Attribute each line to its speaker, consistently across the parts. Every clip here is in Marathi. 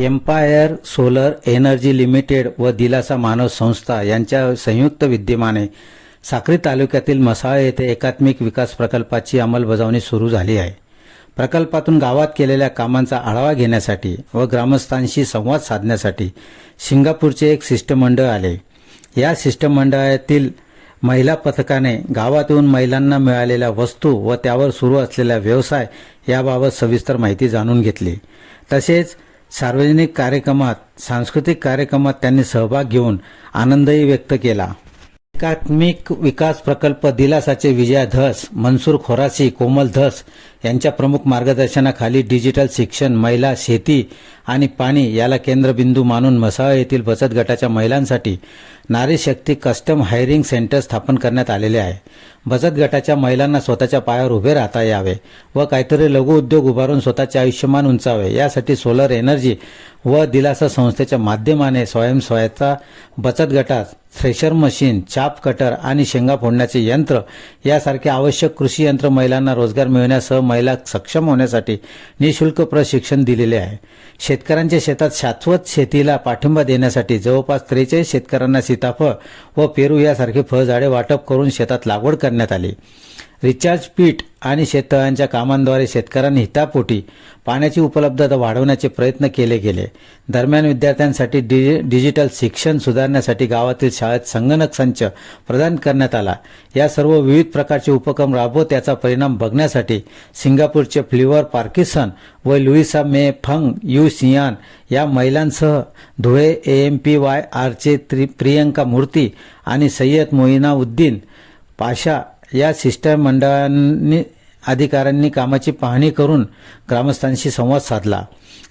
Speaker 1: एम्पायर सोलर एनर्जी लिमिटेड व दिलासा मानव संस्था यांच्या संयुक्त विद्यमाने साक्री तालुक्यातील मसाळे येथे एकात्मिक विकास प्रकल्पाची अंमलबजावणी सुरू झाली आहे. प्रकल्पातून गावात केलेल्या कामांचा आढावा घेण्यासाठी व ग्रामस्थांशी संवाद साधण्यासाठी सिंगापूरचे एक शिष्टमंडळ आले. या शिष्टमंडळातील महिला पथकाने गावातून महिलांना मिळालेल्या वस्तू व त्यावर सुरू असलेला व्यवसाय याबाबत सविस्तर माहिती जाणून घेतली. तसेच सार्वजनिक कार्यक्रमात सांस्कृतिक कार्यक्रमात त्यांनी सहभाग घेऊन आनंदही व्यक्त केला. एकात्मिक विकास प्रकल्प दिलासाचे विजया धस मनसूर खोरासी कोमल धस यांच्या प्रमुख मार्गदर्शनाखाली डिजिटल शिक्षण महिला शेती आणि पाणी याला केंद्रबिंदू मानून मसाळ येथील बचत गटाच्या महिलांसाठी नारी शक्ती कस्टम हायरिंग सेंटर स्थापन करण्यात आलेले आहे. बचत गटाच्या महिलांना स्वतःच्या पायावर उभे राहता यावे व काहीतरी लघु उद्योग उभारून स्वतःचे आयुष्यमान उंचावे. यासाठी सोलर एनर्जी व दिलासा संस्थेच्या माध्यमाने स्वयंस्वयता बचत गटात थ्रेशर मशीन चाप कटर आणि शेंगा फोडण्याचे यंत्र यासारखे आवश्यक कृषी यंत्र महिलांना रोजगार मिळवण्यासह महिला सक्षम होण्यासाठी निशुल्क प्रशिक्षण दिलेले आहे. शेतकऱ्यांच्या शेतात शाश्वत शेतीला पाठिंबा देण्यासाठी जवळपास त्रेचाळीस शेतकऱ्यांना सीताफळ व पेरू यासारखे फळझाडे वाटप करून शेतात लागवड करण्यात करण्यात आली. रिचार्ज पीठ आणि शेततळ्यांच्या कामांद्वारे शेतकऱ्यांनी हितापोटी पाण्याची उपलब्धता वाढवण्याचे प्रयत्न केले गेले. दरम्यान विद्यार्थ्यांसाठी डि डिजिटल शिक्षण सुधारण्यासाठी गावातील शाळेत संगणक संच प्रदान करण्यात आला. या सर्व विविध प्रकारचे उपक्रम राबवत याचा परिणाम बघण्यासाठी सिंगापूरचे फ्लिवर पार्किसन व लुईसा मे फंग यू सियान या महिलांसह Dhule A M P Y आरचे त्रि प्रियंका मूर्ती आणि सय्यद मोईनाउद्दीन पाशा या शिष्टमंडळांनी अधिकाऱ्यांनी कामाची पाहणी करून ग्रामस्थांशी संवाद साधला.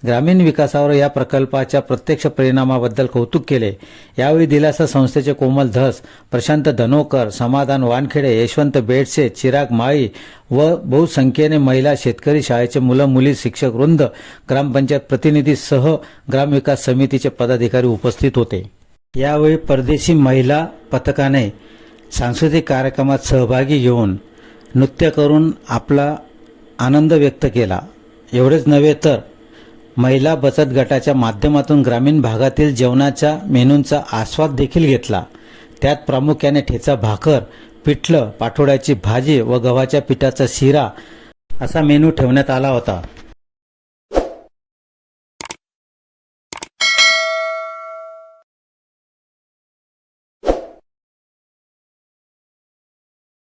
Speaker 1: ग्रामीण विकासावर या प्रकल्पाच्या प्रत्यक्ष परिणामाबद्दल कौतुक केले. यावेळी दिलासा संस्थेचे कोमल धस प्रशांत धनोकर समाधान वानखेडे यशवंत बेडसे चिराग माळी व बहुसंख्येने महिला शेतकरी शाळेचे मुलं मुली शिक्षक वृंद ग्रामपंचायत प्रतिनिधीसह ग्रामविकास समितीचे पदाधिकारी उपस्थित होते. यावेळी परदेशी महिला पथकाने सांस्कृतिक कार्यक्रमात सहभागी घेऊन नृत्य करून आपला आनंद व्यक्त केला. एवढेच नव्हे तर महिला बचत गटाच्या माध्यमातून ग्रामीण भागातील जेवणाच्या मेनूंचा आस्वाद देखील घेतला. त्यात प्रामुख्याने ठेचा भाकर पिठलं पाठोड्याची भाजी व गव्हाच्या पिठाचा शिरा असा मेनू ठेवण्यात आला होता.